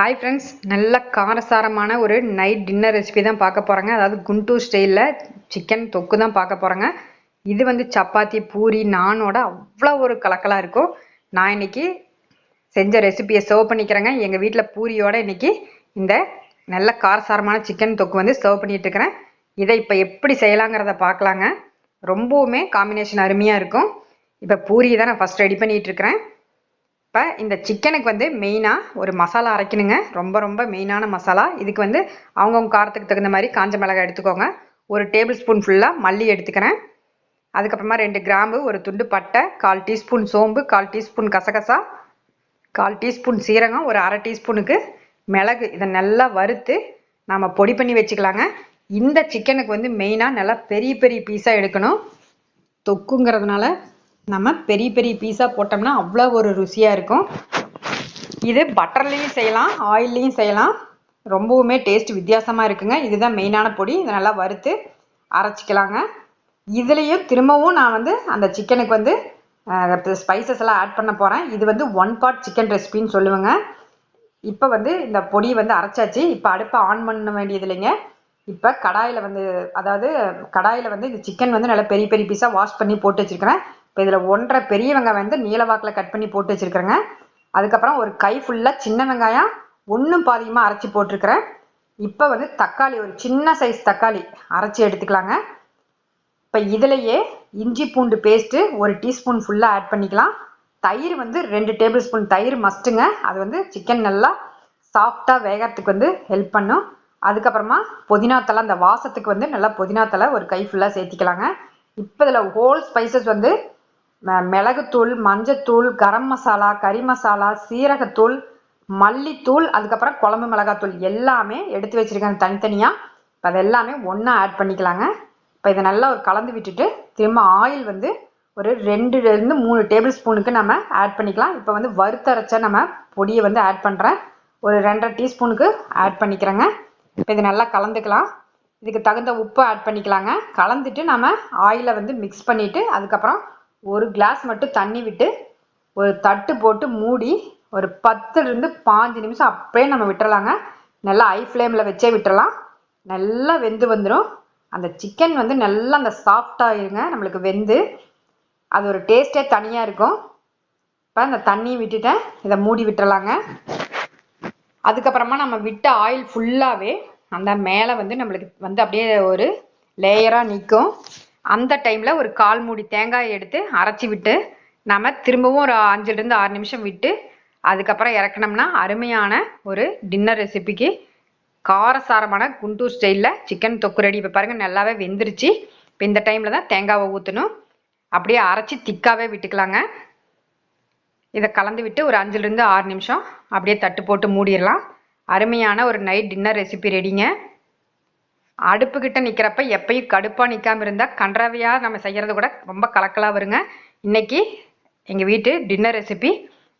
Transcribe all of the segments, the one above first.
Hi friends நல்ல காரசாரமான ஒரு நைட் டின்னர் ரெசிபி தான் பார்க்க போகிறேங்க அதாவது குண்டூர் ஸ்டைலில் சிக்கன் தொக்கு தான் பார்க்க போகிறேங்க இது வந்து சப்பாத்தி பூரி நானோட அவ்வளோ ஒரு கலக்கலாக இருக்கும். நான் இன்னைக்கு செஞ்ச ரெசிபியை சர்வ் பண்ணிக்கிறேங்க. எங்கள் வீட்டில் பூரியோட இன்னைக்கு இந்த நல்ல காரசாரமான சிக்கன் தொக்கு வந்து சர்வ் பண்ணிகிட்ருக்கிறேன் இதை இப்போ எப்படி செய்யலாங்கிறத பார்க்கலாங்க. ரொம்பவுமே காம்பினேஷன் அருமையாக இருக்கும். இப்போ பூரி தான் நான் ஃபஸ்ட் ரெடி பண்ணிகிட்ருக்கிறேன் இப்போ இந்த சிக்கனுக்கு வந்து மெயினாக ஒரு மசாலா அரைக்கணுங்க. ரொம்ப ரொம்ப மெயினான மசாலா. இதுக்கு வந்து அவங்கவுங்க காரத்துக்கு தகுந்த மாதிரி காஞ்ச மிளகாய் எடுத்துக்கோங்க. ஒரு டேபிள் ஸ்பூன் ஃபுல்லாக மல்லி எடுத்துக்கிறேன். அதுக்கப்புறமா ரெண்டு கிராம்பு ஒரு துண்டு பட்டை கால் டீஸ்பூன் சோம்பு கால் டீஸ்பூன் கசகசா கால் டீஸ்பூன் சீரகம் ஒரு அரை டீஸ்பூனுக்கு மிளகு. இதை நல்லா வறுத்து நாம் பொடி பண்ணி வச்சுக்கலாங்க. இந்த சிக்கனுக்கு வந்து மெயினாக நல்லா பெரிய பெரிய பீஸாக எடுக்கணும். தொக்குங்கிறதுனால நம்ம பெரிய பெரிய பீஸாக போட்டோம்னா அவ்வளோ ஒரு ருசியாக இருக்கும். இது பட்டர்லேயும் செய்யலாம் ஆயில்லையும் செய்யலாம். ரொம்பவுமே டேஸ்ட் வித்தியாசமாக இருக்குங்க. இதுதான் மெயினான பொடி. இதை நல்லா வறுத்து அரைச்சிக்கலாங்க. இதுலேயும் திரும்பவும் நான் வந்து அந்த சிக்கனுக்கு வந்து ஸ்பைசஸ் எல்லாம் ஆட் பண்ண போகிறேன் இது வந்து ஒன் பார்ட் சிக்கன் ரெசிபின்னு சொல்லுவேங்க. இப்போ வந்து இந்த பொடி வந்து அரைச்சாச்சு. இப்போ அடுப்பை ஆன் பண்ண வேண்டியது இல்லைங்க. இப்போ கடாயில் வந்து அதாவது கடாயில் வந்து இந்த சிக்கன் வந்து நல்லா பெரிய பெரிய பீஸாக வாஷ் பண்ணி போட்டு வச்சுருக்கிறேன். இப்போ இதில் ஒன்றரை பெரிய வெங்காயம் வந்து நீளவாக்கில் கட் பண்ணி போட்டு வச்சுருக்கிறேங்க. அதுக்கப்புறம் ஒரு கை ஃபுல்லாக சின்ன வெங்காயம் ஒன்றும் பாதிகமாக அரைச்சி போட்டிருக்கிறேன். இப்போ வந்து தக்காளி ஒரு சின்ன சைஸ் தக்காளி அரைச்சி எடுத்துக்கலாங்க. இப்போ இதுலேயே இஞ்சி பூண்டு பேஸ்ட்டு ஒரு டீஸ்பூன் ஃபுல்லாக ஆட் பண்ணிக்கலாம். தயிர் வந்து ரெண்டு டேபிள் ஸ்பூன் தயிர் மஸ்ட்டுங்க அது வந்து சிக்கன் நல்லா சாஃப்டாக வேகிறதுக்கு வந்து ஹெல்ப் பண்ணும். அதுக்கப்புறமா புதினா தலை அந்த வாசத்துக்கு வந்து நல்லா புதினா தலை ஒரு கை ஃபுல்லாக சேர்த்திக்கலாங்க. இப்போ இதில் ஹோல் ஸ்பைசஸ் வந்து மிளகுத்தூள் மஞ்சத்தூள் கரம் மசாலா கறி மசாலா சீரகத்தூள் மல்லித்தூள் அதுக்கப்புறம் குழம்பு மிளகாத்தூள் எல்லாமே எடுத்து வச்சுருக்கேன் தனித்தனியாக இப்போ அது எல்லாமே ஒன்றா ஆட் பண்ணிக்கலாங்க. இப்போ இதை நல்லா ஒரு கலந்து விட்டுட்டு திரும்ப ஆயில் வந்து ஒரு ரெண்டுலேருந்து மூணு டேபிள் ஸ்பூனுக்கு நம்ம ஆட் பண்ணிக்கலாம். இப்போ வந்து வறுத்தரைச்ச நம்ம பொடியை வந்து ஆட் பண்ணுறேன் ஒரு ரெண்டரை டீஸ்பூனுக்கு ஆட் பண்ணிக்கிறேங்க. இப்போ இது நல்லா கலந்துக்கலாம். இதுக்கு தகுந்த உப்பு ஆட் பண்ணிக்கலாங்க. கலந்துட்டு நம்ம ஆயிலை வந்து மிக்ஸ் பண்ணிவிட்டு அதுக்கப்புறம் ஒரு கிளாஸ் மட்டும் தண்ணி விட்டு ஒரு தட்டு போட்டு மூடி ஒரு பத்துலேருந்து பாஞ்சு நிமிஷம் அப்படியே நம்ம விட்டுறலாங்க. நல்லா ஹை ஃப்ளேமில் வச்சே விட்டுறலாம். நல்லா வெந்து வந்துடும் அந்த சிக்கன் வந்து நல்லா அந்த சாஃப்டாகிருங்க நம்மளுக்கு வெந்து. அது ஒரு டேஸ்ட்டே தனியாக இருக்கும். இப்போ அந்த தண்ணியை விட்டுட்டேன். இதை மூடி விட்டுறலாங்க. அதுக்கப்புறமா நம்ம விட்ட ஆயில் ஃபுல்லாகவே அந்த மேலே வந்து நம்மளுக்கு வந்து அப்படியே ஒரு லேயராக நிற்கும் அந்த டைமில் ஒரு கால் மூடி தேங்காயை எடுத்து அரைச்சி விட்டு நம்ம திரும்பவும் ஒரு அஞ்சுலேருந்து ஆறு நிமிஷம் விட்டு அதுக்கப்புறம் இறக்கணும்னா அருமையான ஒரு டின்னர் ரெசிபிக்கு காரசாரமான குண்டூர் ஸ்டைலில் சிக்கன் தொக்கு ரெடி இப்போ பாருங்கள் நல்லாவே வெந்துருச்சு. இப்போ இந்த டைமில் தான் தேங்காவை ஊற்றணும் அப்படியே அரைச்சி திக்காகவே விட்டுக்கலாங்க. இதை கலந்து விட்டு ஒரு அஞ்சுலேருந்து ஆறு நிமிஷம் அப்படியே தட்டு போட்டு மூடிடலாம். அருமையான ஒரு நைட் டின்னர் ரெசிபி ரெடிங்க அடுப்புக்கிட்ட நிற்கிறப்ப எப்பயும் கடுப்பாக நிற்காமல் இருந்தால் கன்றாவியாக நம்ம செய்கிறது கூட ரொம்ப கலக்கலாக வருங்க. இன்றைக்கி எங்கள் வீட்டு டின்னர் ரெசிபி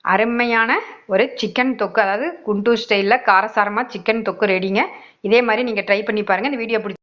அருமையான ஒரு சிக்கன் தொக்கு அதாவது குண்டூர் ஸ்டைலில் காரசாரமாக சிக்கன் தொக்கு ரெடிங்க இதே மாதிரி நீங்கள் ட்ரை பண்ணி பாருங்கள் இந்த வீடியோ பிடிச்சி